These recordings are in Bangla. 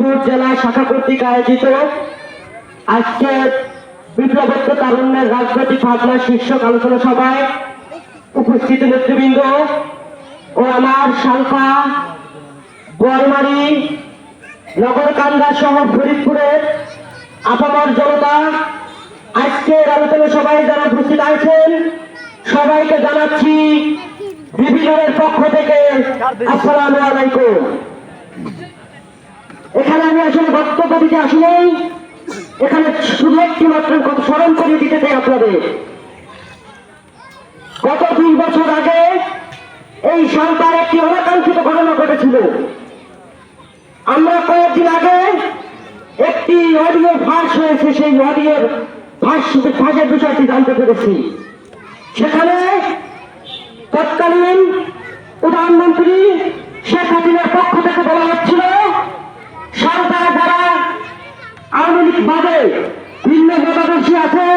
ফরিদপুর জেলা শাখা কর্তৃক আয়োজিত আজকে বিপ্লবোত্তর তারুণ্যের রাজনৈতিক ভাবনা শীর্ষক আলোচনা সভায় উপস্থিত নেতৃবৃন্দ ও আমার শালপা গোয়ালমারি নগরকান্দা সহ ফরিদপুরের আপামর জনতা আজকের আলোচনা সভায় যারা উপস্থিত আছেন, সবাইকে জানাচ্ছি বিভিন্নের পক্ষ থেকে আসসালামু আলাইকুম। এখানে আমি আসলে বক্তব্য দিতে আসলেই এখানে শুধু একটি মাত্র কথা স্মরণ করিয়ে দিতে চাই আপনাদের। গত দুই বছর আগে এই সরকার একটি অনাকাঙ্ক্ষিত ঘটনা ঘটেছিল। আমরা কয়েকদিন আগে একটি অডিও ফাঁস হয়েছে, সেই অডিওর ফাঁস, ফাঁসের বিষয়টি জানতে পেরেছি। সেখানে তৎকালীন প্রধানমন্ত্রী শেখ হাসিনার পক্ষ থেকে বলা হচ্ছিল আওয়ামী বাদে ভিন্ন মতাদর্শী আছে।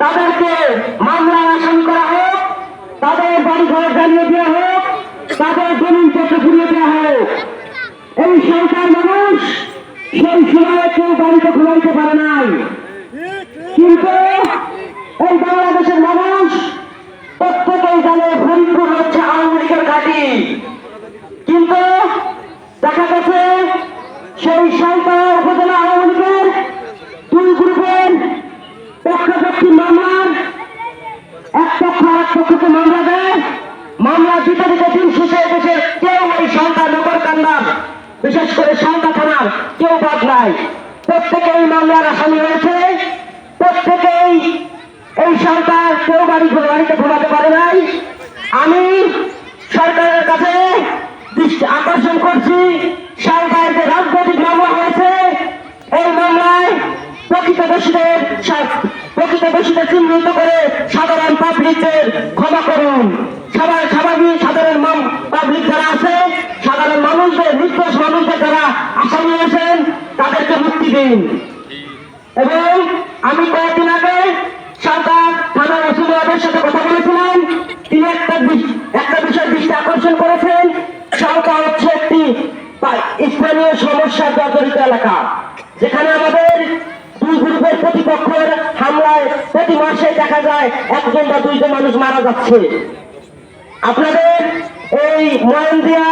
তাদেরকে মামলায় আসামি করা হোক, তাদের বাড়ি ঘরে জ্বালিয়ে দেওয়া হোক, তাদের জমিন পত্র ঘুরিয়ে দেওয়া হোক। এই সরকার মানুষ সেই সময় কেউ বাড়িতে ঘুমাইতে পারে নাই। কিন্তু এই বাংলাদেশের মানুষ প্রত্যেকেই জানে ফরিদপুর হচ্ছে আওয়ামী লীগের ঘাঁটি। কিন্তু দেখা গেছে সেই সরকার উপজেলা আওয়ামী লীগের দুই গ্রুপের পক্ষাপক্ষি মামলার এক পক্ষ পক্ষকে মামলা দেয় মামলা দিন শেষে কেউ এই সরকার নগর বিশেষ করে সরকার থানার, কেউ বাদ নাই। প্রত্যেকেই মামলার আসামি হয়েছে এই কেউ বাড়ি বাড়িতে ঘুমাতে পারে নাই। আমি সরকারের কাছে দৃষ্টি আকর্ষণ করছি সরকারের যে রাজনৈতিক মামলা হয়েছে, এই মামলায় প্রকৃত দোষীদের প্রকৃত দোষীদের চিহ্নিত করে পাবলিকদের ক্ষমা করুন। সবাই স্বাভাবিক সাধারণ পাবলিক যারা আছে, সাধারণ মানুষদের নির্দোষ মানুষদের যারা আসামি হয়েছেন, তাদেরকে মুক্তি দিন। এবং আমি কয়েকদিন আগে সরকার থানার রসুলের সাথে কথা বলেছিলাম। তিনি একটা একটা বিষয় দৃষ্টি আকর্ষণ করেছেন। সরকার হচ্ছে একটি স্থানীয় সমস্যা জর্জরিত এলাকা। যেখানে আমাদের প্রতিপক্ষের হামলায় প্রতি মাসে দেখা যায় একজন বা দুইজন মানুষ মারা যাচ্ছে। আপনাদের এই ময়ন্দিয়া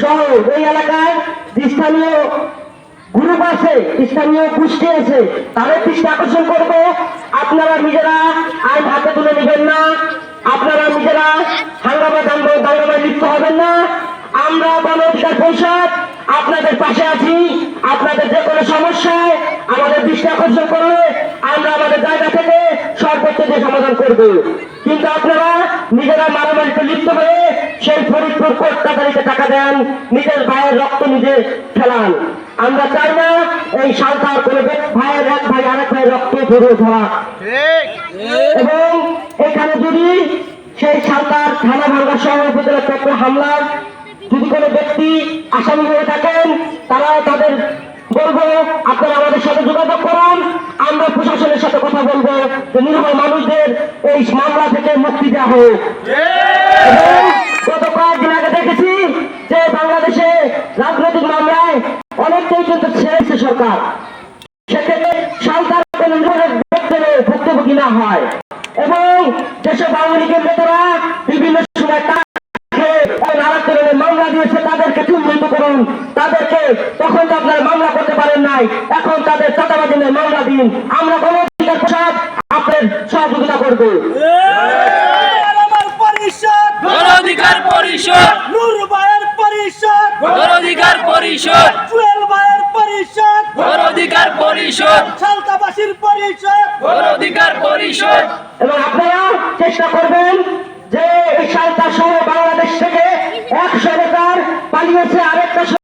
সহ এই এলাকার যে স্থানীয় গ্রুপ আছে, স্থানীয় গোষ্ঠী আছে, তাদের দৃষ্টি আকর্ষণ করব। আপনারা নিজেরা আইন হাতে তুলে নেবেন না। আপনারা নিজেরা হাঙ্গামা দাঙ্গ দাঙ্গামায় লিপ্ত আমরা গণঅধিকার পরিষদ আপনাদের পাশে আছি আপনাদের যে কোনো সমস্যায় আমাদের দৃষ্টি আকর্ষণ করলে আমরা আমাদের জায়গা থেকে সর্বোচ্চ যে সমাধান করব। কিন্তু আপনারা নিজেরা মারামারিতে লিপ্ত হয়ে সেই ফরিদপুর কোর্ট টাকা দেন নিজের ভাইয়ের রক্ত নিজে ফেলান। আমরা চাই না এই সরকার কোনো ভাইয়ের এক ভাই আরেক ভাইয়ের রক্ত ধরে ধরা এবং এখানে যদি সেই সরকার থানা ভাঙ্গা সহ উপজেলা চক্র হামলার যদি কোনো ব্যক্তি আসামি হয়ে থাকেন, তারা তাদের বলব, আপনারা আমাদের সাথে যোগাযোগ করুন। আমরা প্রশাসনের সাথে কথা বলব যে নির্ভয় মানুষদের এই মামলা থেকে মুক্তি দেওয়া হোক। গত কয়েকদিন আগে দেখেছি যে বাংলাদেশে রাজনৈতিক মামলায় অনেকটাই কিন্তু ছেড়েছে সরকার। সেক্ষেত্রে কোনো ভুক্তভোগী না হয় এবং যেসব আওয়ামী লীগের নেতারা বিভিন্ন সময় টাকা খেয়ে ওই নানা ধরনের মামলা দিয়েছে তাদেরকে চিহ্নিত করুন তাদেরকে তখন তো আপনারা মামলা করতে পারেন নাই। এখন তাদের চাঁদাবাজি নিয়ে মামলা দিন। আমরা গণ অধিকার প্রসাদ আপনার সহযোগিতা করব। আমার পরিষদ পরিষদ নূর ভাইয়ের পরিষদ গণঅধিকার পরিষদ জুয়েল ভাইয়ের পরিষদ গণঅধিকার পরিষদ সালতাবাসীর পরিষদ গণঅধিকার পরিষদ। এবং আপনারা চেষ্টা করবেন যে এই সরকার সহ বাংলাদেশ থেকে এক নেতার পালিয়েছে আরেকটা সরকার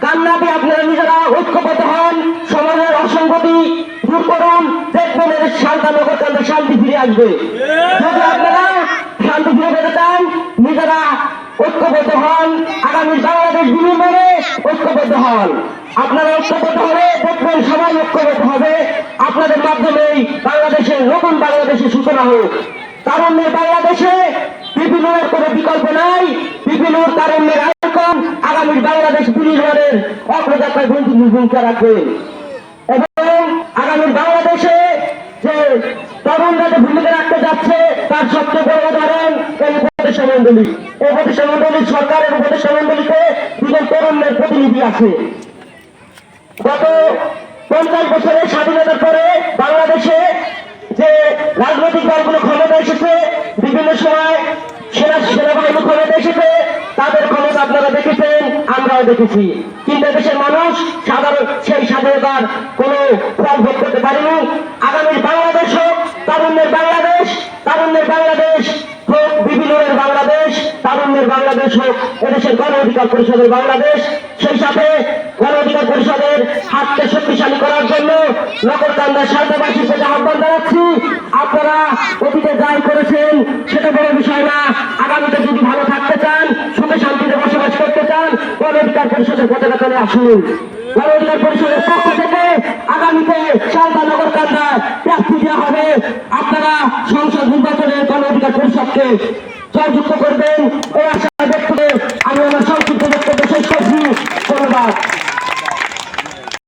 না আপনারা নিজেরা ঐক্যবদ্ধ হন, সমাজের অসংগতি নগরকান্দে শান্তি ফিরে আসবে। যদি আপনারা শান্তি ফিরে পেতে চান, নিজেরা ঐক্যবদ্ধ হন, আগামী বাংলাদেশ বিনিময়ে ঐক্যবদ্ধ হন। আপনারা ঐক্যবদ্ধ হলে দেখবেন সবাই ঐক্যবদ্ধ হবে। আপনাদের মাধ্যমেই বাংলাদেশের নতুন বাংলাদেশের সূচনা হোক। তারুণ্যের বাংলাদেশে বিপিনুর কোনো বিকল্প নাই বিপিনুর তারুণ্যের আইকন আগামী বাংলাদেশ বিনির্মাণের অগ্রযাত্রায় গুরুত্বপূর্ণ ভূমিকা রাখবে। এবং আগামী বাংলাদেশে যে তরুণরা যে ভূমিকা রাখতে যাচ্ছে, তার সবচেয়ে বড় উদাহরণ এই উপদেষ্টা মন্ডলী উপদেষ্টা মন্ডলী সরকারের উপদেষ্টা মন্ডলীতে দুজন তরুণের প্রতিনিধি আছে। গত পঞ্চাশ বছরের স্বাধীনতার পরে বাংলাদেশে যে রাজনৈতিক দলগুলো ক্ষমতা এসেছে, বিভিন্ন সময় সেনা সেনাবাহিনী ক্ষমতা এসেছে, তাদের আমরাও দেখেছি। কিন্তু দেশের মানুষ সাধারণ সেই স্বাধীনতার কোনো ফল ভোগ করতে পারেনি। আগামী বাংলাদেশ হোক, তারুণ্যের বাংলাদেশ তারুণ্যের বাংলাদেশ হোক বিভিন্নের বাংলাদেশ, তারুণ্যের বাংলাদেশ হোক, এদেশের গণ অধিকার পরিষদের বাংলাদেশ, সেই সাথে গণ অধিকার পরিষদের হাতকে শক্তিশালী করার জন্য নগরকান্দার সারদাবাসীর প্রতি আহ্বান জানাচ্ছি। আপনারা অতীতে যাই করেছেন, সেটা বড় পরিষদের পতাকা তলে আসুন। গণ পরিষদের পক্ষ থেকে আগামীতে শারদা নগর কান্দায় প্রার্থী দেওয়া হবে। আপনারা সংসদ নির্বাচনের গণ অধিকার পরিষদকে